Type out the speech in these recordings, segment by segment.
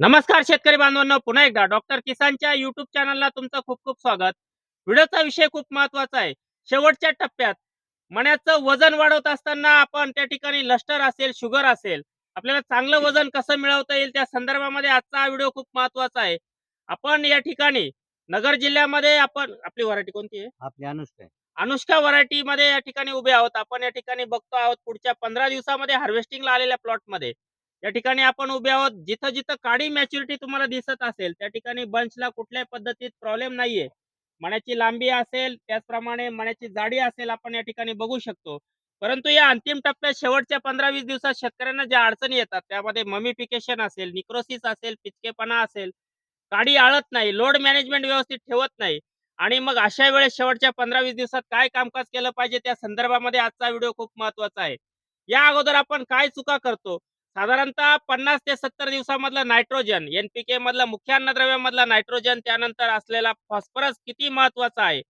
नमस्कार शेतकरी बांधवांनो पुन्हा एकदा डॉक्टर किसानच्या युट्यूब चॅनलला तुमचं खूप खूप स्वागत. व्हिडिओचा विषय खूप महत्त्वाचा आहे. शेवटच्या टप्प्यात मण्याचं वजन वाढवत असताना आपण त्या ठिकाणी लष्टर असेल शुगर असेल आपल्याला चांगलं वजन कसं मिळवता येईल त्या संदर्भामध्ये आजचा हा व्हिडिओ खूप महत्त्वाचा आहे. आपण या ठिकाणी नगर जिल्ह्यामध्ये आपण आपली व्हरायटी कोणती आहे? आपली अनुष्का. अनुष्का व्हरायटी मध्ये या ठिकाणी उभे आहोत. आपण या ठिकाणी बघतो आहोत पुढच्या पंधरा दिवसामध्ये हार्वेस्टिंगला आलेल्या प्लॉटमध्ये. या ठिकाणी आपण उभे आहोत. जिथं जिथं काडी मॅच्युरिटी तुम्हाला दिसत असेल त्या ठिकाणी बंचला कुठल्याही पद्धतीत प्रॉब्लेम नाहीये. मण्याची लांबी असेल त्याचप्रमाणे मण्याची जाडी असेल आपण या ठिकाणी बघू शकतो. परंतु या अंतिम टप्प्यात शेवटच्या पंधरा वीस दिवसात शेतकऱ्यांना ज्या अडचणी येतात त्यामध्ये ममिफिकेशन असेल निक्रोसिस असेल पिचकेपणा असेल काडी आळत नाही लोड मॅनेजमेंट व्यवस्थित ठेवत नाही आणि मग अशा वेळेस शेवटच्या पंधरा वीस दिवसात काय कामकाज केलं पाहिजे? त्या संदर्भामध्ये आजचा व्हिडिओ खूप महत्त्वाचा आहे. या अगोदर आपण काय चुका करतो? साधारणतः पन्नास ते सत्तर दिवसामधलं नायट्रोजन एनपीके मधलं मुख्य अन्नद्रव्यामधला नायट्रोजन त्यानंतर असलेला फॉस्फरस किती महत्त्वाचा आहे?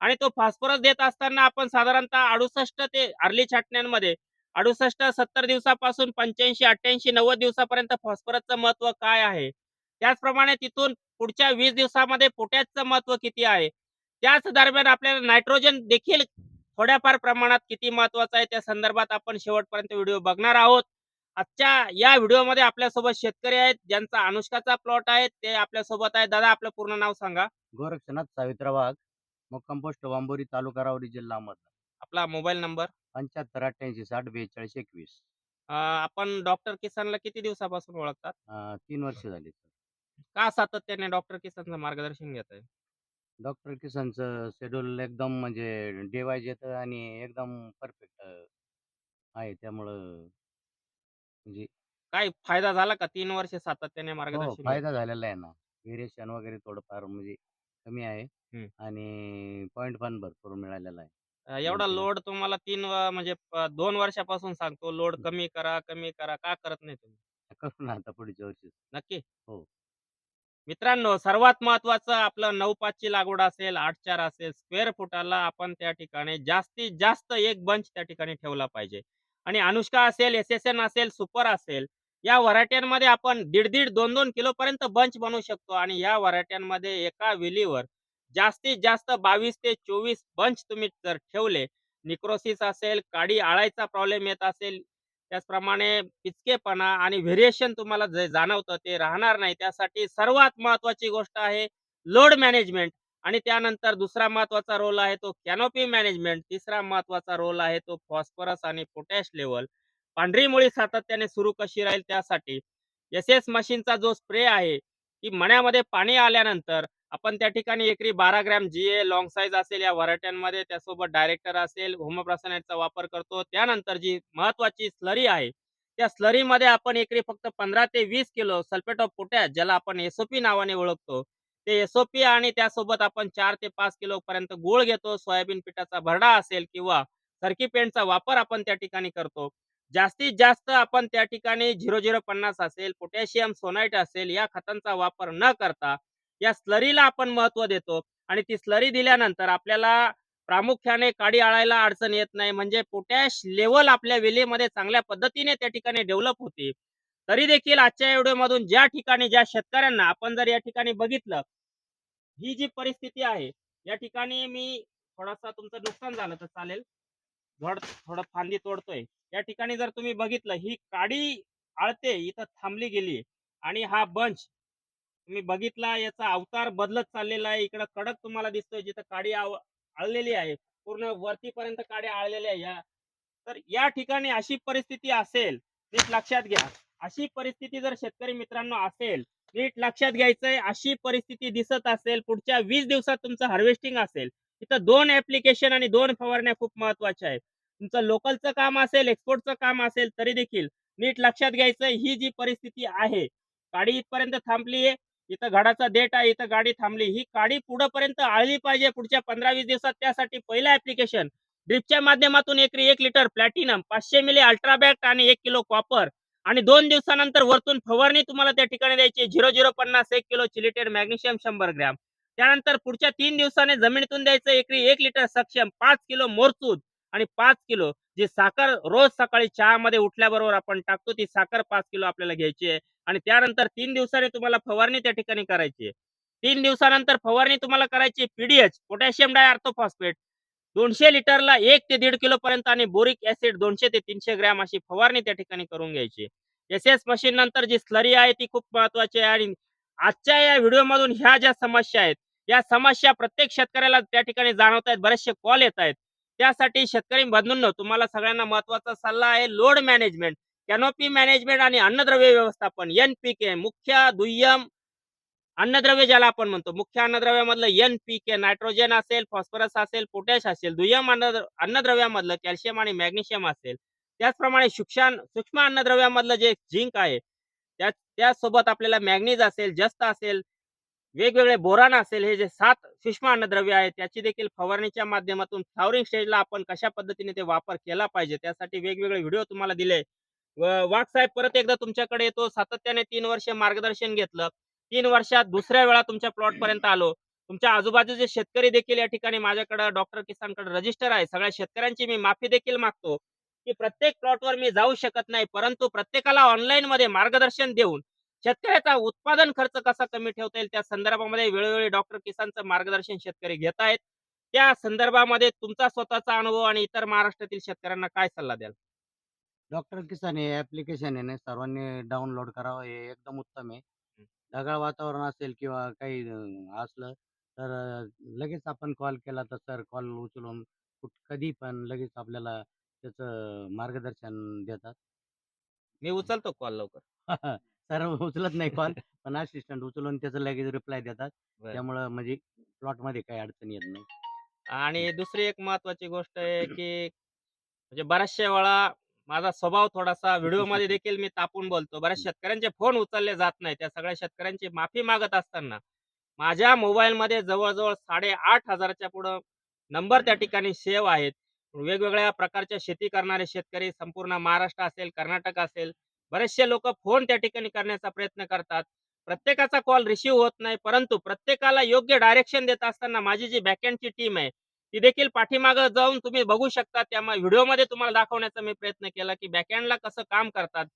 आणि तो फॉस्फरस देत असताना आपण साधारणतः अडुसष्ट ते अर्ली छाटण्यांमध्ये अडुसष्ट सत्तर दिवसापासून पंच्याऐंशी अठ्ठ्याऐंशी नव्वद दिवसापर्यंत फॉस्फरसचं महत्त्व काय आहे? त्याचप्रमाणे तिथून पुढच्या वीस दिवसामध्ये पोटॅशचं महत्त्व किती आहे? त्याच दरम्यान आपल्याला नायट्रोजन देखील थोड्याफार प्रमाणात किती महत्वाचं आहे? त्या संदर्भात आपण शेवटपर्यंत व्हिडिओ बघणार आहोत. आजच्या या व्हिडिओमध्ये आपल्यासोबत शेतकरी आहेत ज्यांचा अनुष्काचा प्लॉट आहे ते आपल्यासोबत आहे दादा आपलं पूर्ण नाव सांगा. गोरक्षनाथ सावित्रा वाघ मुक्काम पोस्ट वांबोरी तालुका रावरी जिल्हा अहमदनगर. आपला मोबाईल नंबर? पंच्याहत्तर अठ्ठ्याऐंशी साठ बेचाळीस एकवीस. आपण डॉक्टर किसानला किती दिवसापासून ओळखतात? अं, तीन वर्ष झाली का सातत्याने डॉक्टर किसानचं मार्गदर्शन घेत आहे? डॉक्टर किसनचं शेड्यूल एकदम म्हणजे डिवाईज येतं आणि एकदम परफेक्ट आहे. त्यामुळं म्हणजे काय फायदा झाला का? तीन वर्ष सातत्याने हो मार्गदर्शन? फायदा झालेला आहे ना. व्हेरिएशन वगैरे थोडंफार म्हणजे कमी आहे हम्म. आणि पॉईंट पण भरपूर मिळालेला आहे. अं, एवढा म्हणजे- लोड तुम्हाला तीन व- म्हणजे प- दोन वर्षापासून सांगतो लोड कमी करा कमी करा का करत नाही तुम्ही? करू ना आता पुढच्या वर्षी. नक्की. हो. मित्रांनो सर्वात महत्वाचं आपलं नऊ पाचची लागवड असेल आठ चार असेल स्क्वेअर फुटाला आपण त्या ठिकाणी जास्तीत जास्त एक बंच त्या ठिकाणी ठेवला पाहिजे. आणि अनुष्का असेल एस एस एन असेल सुपर असेल या व्हरायट्यांमध्ये आपण दीड दीड दोन दोन किलो पर्यंत बंच बनवू शकतो. आणि या व्हरायट्यांमध्ये एका वेलीवर जास्तीत जास्त बावीस ते चोवीस बंच तुम्ही जर ठेवले निक्रोसिस असेल काडी आळायचा प्रॉब्लेम येत असेल त्याचप्रमाणे पिचकेपणा आणि व्हेरिएशन तुम्हाला जे जाणवतं ते राहणार नाही. त्यासाठी सर्वात महत्वाची गोष्ट आहे लोड मॅनेजमेंट. आणि त्यानंतर दुसरा महत्त्वाचा रोल आहे तो कॅनोपी मॅनेजमेंट तिसरा महत्त्वाचा रोल आहे तो फॉस्फरस आणि पोटॅश लेवल पांढरी मुळी सातत्याने सुरू कशी राहील त्यासाठी? एस एस मशीनचा जो स्प्रे आहे की मण्यामध्ये पाणी आल्यानंतर आपण त्या ठिकाणी एकरी बारा gram G A long size असेल या व्हरायट्यांमध्ये त्यासोबत डायरेक्टर असेल होमोप्रसनाइटचा वापर करतो. त्यानंतर जी महत्वाची स्लरी आहे त्या स्लरीमध्ये आपण एकरी फक्त पंधरा ते वीस किलो सल्फेट ऑफ पोटॅश ज्याला आपण एसओपी नावाने ओळखतो ते एसओपी आणि त्यासोबत आपण चार ते पाच किलो पर्यंत गुळ घेतो. सोयाबीन पिठाचा भरडा असेल किंवा सरकी पेंटचा वापर आपण त्या ठिकाणी करतो. जास्तीत जास्त आपण त्या ठिकाणी झिरो झिरो पन्नास असेल पोटॅशियम सोनाईट असेल या खतांचा वापर न करता या स्लरीला आपण महत्त्व देतो. आणि ती स्लरी दिल्यानंतर आपल्याला प्रामुख्याने काडी आळायला अडचण येत नाही. म्हणजे पोटॅश लेवल आपल्या वेलीमध्ये चांगल्या पद्धतीने त्या ठिकाणी डेव्हलप होते. तरी देखील आजच्या व्हिडिओमधून ज्या ठिकाणी ज्या शेतकऱ्यांना आपण जर या ठिकाणी बघितलं ही जी परिस्थिती आहे या ठिकाणी मी थोडासा तुमचं नुकसान झालं तर चालेल. झड थोडं फांदी तोडतोय. या ठिकाणी जर तुम्ही बघितलं ही काडी आळते इथं थांबली गेली आणि हा बंच तुम्ही बघितला याचा अवतार बदलत चाललेला आहे. इकडं कडक तुम्हाला दिसतोय जिथं काडी आळलेली आहे. पूर्ण वरतीपर्यंत काड्या आळलेल्या आहे या. तर या ठिकाणी अशी परिस्थिती असेल नीट लक्षात घ्या. अशी परिस्थिती जर शेतकरी मित्रांनो असेल नीट लक्षात घ्यायचंय अशी परिस्थिती दिसत असेल पुढच्या वीस दिवसात तुमचं हार्वेस्टिंग असेल. तिथं दोन ऍप्लिकेशन आणि दोन फवारण्या खूप महत्त्वाच्या आहेत. तुमचं लोकलचं काम असेल एक्सपोर्टचं काम असेल तरी देखील नीट लक्षात घ्यायचं ही जी परिस्थिती आहे काडी इथपर्यंत थांबली आहे इथं घडाचा डेट आहे इथं गाडी थांबली. ही काडी पुढे पर्यंत आळली पाहिजे पुढच्या पंधरा वीस दिवसात. त्यासाठी पहिलं ऍप्लिकेशन ड्रिपच्या माध्यमातून एकरी एक लिटर प्लॅटिनम पाचशे मिली अल्ट्राबॅक्ट आणि एक किलो कॉपर आणि दोन दिवसानंतर वरतून फवारणी तुम्हाला त्या ठिकाणी द्यायची झिरो झिरो पन्नास एक किलो चिलिटेड मॅग्नेशियम शंभर ग्रॅम. त्यानंतर पुढच्या तीन दिवसाने जमिनीतून द्यायचं एकरी एक लिटर सक्षम पाच किलो मोरचूद आणि पाच किलो जी साखर रोज सकाळी चहामध्ये उठल्याबरोबर आपण टाकतो ती साखर पाच किलो आपल्याला घ्यायची आहे. आणि त्यानंतर तीन दिवसांनी तुम्हाला फवारणी त्या ठिकाणी करायची आहे. तीन दिवसानंतर फवारणी तुम्हाला करायची पीडीएच पोटॅशियम डाय आर्थोफॉस्फेट दोनशे लिटरला एक ते दीड किलो पर्यंत आणि बोरिक ऍसिड दोनशे ते तीनशे ग्रॅम अशी फवारणी त्या ठिकाणी करून घ्यायची. एस एस मशीन नंतर जी स्लरी आहे ती खूप महत्वाची आहे आणि आजच्या या व्हिडिओमधून ह्या ज्या समस्या आहेत या समस्या प्रत्येक शेतकऱ्याला त्या ठिकाणी जाणवत आहेत बरेचसे कॉल येत आहेत. त्यासाठी शेतकरी बंधूंनो तुम्हाला सगळ्यांना महत्त्वाचा सल्ला आहे लोड मॅनेजमेंट कॅनोपी मॅनेजमेंट आणि अन्नद्रव्य व्यवस्थापन एनपीके मुख्य दुय्यम अन्नद्रव्य ज्याला आपण म्हणतो मुख्य अन्नद्रव्यामधलं एनपीके नायट्रोजन असेल फॉस्फरस असेल पोटॅश असेल दुय्यम अन्न अन्नद्रव्यामधलं कॅल्शियम आणि मॅग्नेशियम असेल. त्याचप्रमाणे सूक्ष्म सूक्ष्म अन्नद्रव्यामधलं जे झिंक आहे त्या त्यासोबत आपल्याला मॅग्नीज असेल जस्त असेल वेगवेगळे बोरान असेल हे जे सात सूक्ष्म अन्नद्रव्य आहेत त्याची देखील फवारणीच्या माध्यमातून फ्लॉवरिंग स्टेजला आपण कशा पद्धतीने ते वापर केला पाहिजे त्यासाठी वेगवेगळे व्हिडिओ तुम्हाला दिले. व वाघ साहेब परत एकदा तुमच्याकडे येतो सातत्याने तीन वर्ष मार्गदर्शन घेतलं. तीन वर्षात दुसऱ्या वेळा तुमच्या प्लॉट पर्यंत आलो. तुमच्या आजूबाजूचे शेतकरी देखील या ठिकाणी माझ्याकडे डॉक्टर किसानकडे रजिस्टर आहे. सगळ्या शेतकऱ्यांची मी माफी देखील मागतो की प्रत्येक प्लॉटवर मी जाऊ शकत नाही परंतु प्रत्येकाला ऑनलाईन मध्ये मार्गदर्शन देऊन शेतकऱ्याचा उत्पादन खर्च कसा कमी ठेवता येईल त्या संदर्भामध्ये वेळोवेळी डॉक्टर किसानचं मार्गदर्शन शेतकरी घेत आहेत. त्या संदर्भामध्ये तुमचा स्वतःचा अनुभव आणि इतर महाराष्ट्रातील शेतकऱ्यांना काय सल्ला द्याल? डॉक्टर किसान हे ऍप्लिकेशन आहे ना सर्वांनी डाउनलोड करावं हे एकदम उत्तम आहे. ढगाळ वातावरण असेल किंवा काही अं, असलं तर अं, लगेच आपण कॉल केला तर सर कॉल उचलून कुठ कधी पण लगेच आपल्याला त्याचं मार्गदर्शन देतात. मी उचलतो कॉल लवकर. सर उचलत नाही कॉल पण असिस्टंट उचलून त्याचं लगेच रिप्लाय देतात. बरं. त्यामुळं म्हणजे प्लॉटमध्ये काही अडचण येत नाही. आणि दुसरी एक महत्वाची गोष्ट आहे की म्हणजे बऱ्याचशा वेळा माझा स्वभाव थोडासा व्हिडिओमध्ये देखील मी तापून बोलतो. बऱ्याच शेतकऱ्यांचे फोन उचलले जात नाही त्या सगळ्या शेतकऱ्यांची माफी मागत असताना माझ्या मोबाईल मध्ये जवळजवळ साडेआठ हजाराच्या पुढं नंबर त्या ठिकाणी सेव्ह आहेत. वेगवेगळ्या प्रकारच्या शेती करणारे शेतकरी संपूर्ण महाराष्ट्र असेल कर्नाटक असेल बरेचसे लोक फोन त्या ठिकाणी करण्याचा प्रयत्न करतात. प्रत्येकाचा कॉल रिसीव्ह होत नाही परंतु प्रत्येकाला योग्य डायरेक्शन देत असताना माझी जी बॅकएंडची टीम आहे ती देखील पाठीमागं जाऊन तुम्ही बघू शकता. त्यामुळे व्हिडिओमध्ये तुम्हाला दाखवण्याचा मी प्रयत्न केला की बॅकहँडला कसं काम करतात.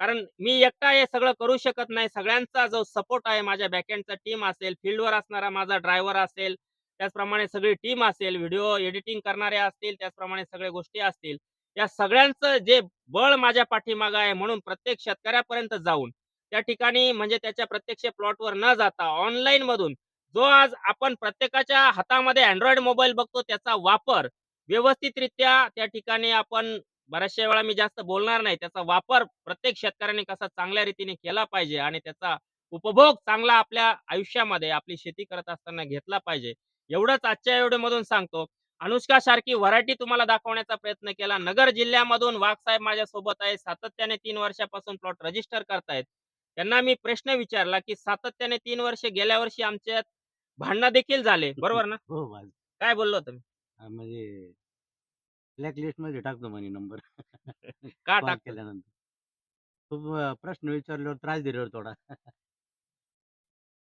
कारण मी एकटा हे सगळं करू शकत नाही. सगळ्यांचा जो सपोर्ट आहे माझ्या बॅकहँडचा टीम असेल फील्डवर असणारा माझा ड्रायव्हर असेल त्याचप्रमाणे सगळी टीम असेल व्हिडिओ एडिटिंग करणारे असतील त्याचप्रमाणे सगळ्या गोष्टी असतील. या सगळ्यांचं जे बळ माझ्या पाठीमागं आहे म्हणून प्रत्येक शेतकऱ्यापर्यंत जाऊन त्या ठिकाणी म्हणजे त्याच्या प्रत्यक्ष प्लॉटवर न जाता ऑनलाईन मधून जो आज आपण प्रत्येकाच्या हातामध्ये अँड्रॉइड मोबाईल बघतो त्याचा वापर व्यवस्थितरित्या त्या ठिकाणी आपण बऱ्याचशा वेळा मी जास्त बोलणार नाही. त्याचा वापर प्रत्येक शेतकऱ्याने कसा चांगल्या रीतीने केला पाहिजे आणि त्याचा उपभोग चांगला आपल्या आयुष्यामध्ये आपली शेती करत असताना घेतला पाहिजे एवढंच आजच्या एवढे मधून सांगतो. अनुष्का सारखी व्हरायटी तुम्हाला दाखवण्याचा प्रयत्न केला. नगर जिल्ह्यामधून वाघ साहेब माझ्या सोबत आहे. सातत्याने तीन वर्षापासून प्लॉट रजिस्टर करतायत. त्यांना मी प्रश्न विचारला की सातत्याने तीन वर्ष गेल्या वर्षी आमच्यात भांडणं देखील झाले बरोबर ना? हो काय बोललो तुम्ही हा, म्हणजे ब्लॅक लिस्टमध्ये टाकतो म्हणे नंबर का कॉल टाकतो केल्यानंतर. खूप अं, प्रश्न विचारल्यावर त्रास दिल्यावर थोडा.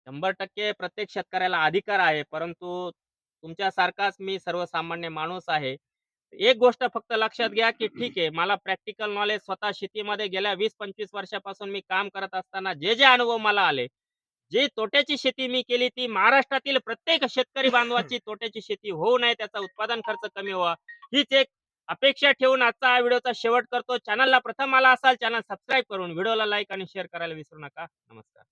शंभर टक्के प्रत्येक शेतकऱ्याला अधिकार आहे परंतु तुमच्यासारखाच मी सर्वसामान्य माणूस आहे. एक गोष्ट फक्त लक्षात घ्या की ठीक आहे मला प्रॅक्टिकल नॉलेज स्वतः शेतीमध्ये गेल्या वीस पंचवीस वर्षापासून मी काम करत असताना जे जे अनुभव मला आले जी तोट्याची शेती मी केली ती महाराष्ट्रातील प्रत्येक शेतकरी बांधवाची तोट्याची शेती होऊ नये त्याचा उत्पादन खर्च कमी व्हावा. हीच एक अपेक्षा ठेवून आजचा हा व्हिडिओचा शेवट करतो. चॅनलला प्रथम आला असाल चॅनल सबस्क्राईब करून व्हिडिओला लाईक आणि शेअर करायला विसरू नका. नमस्कार.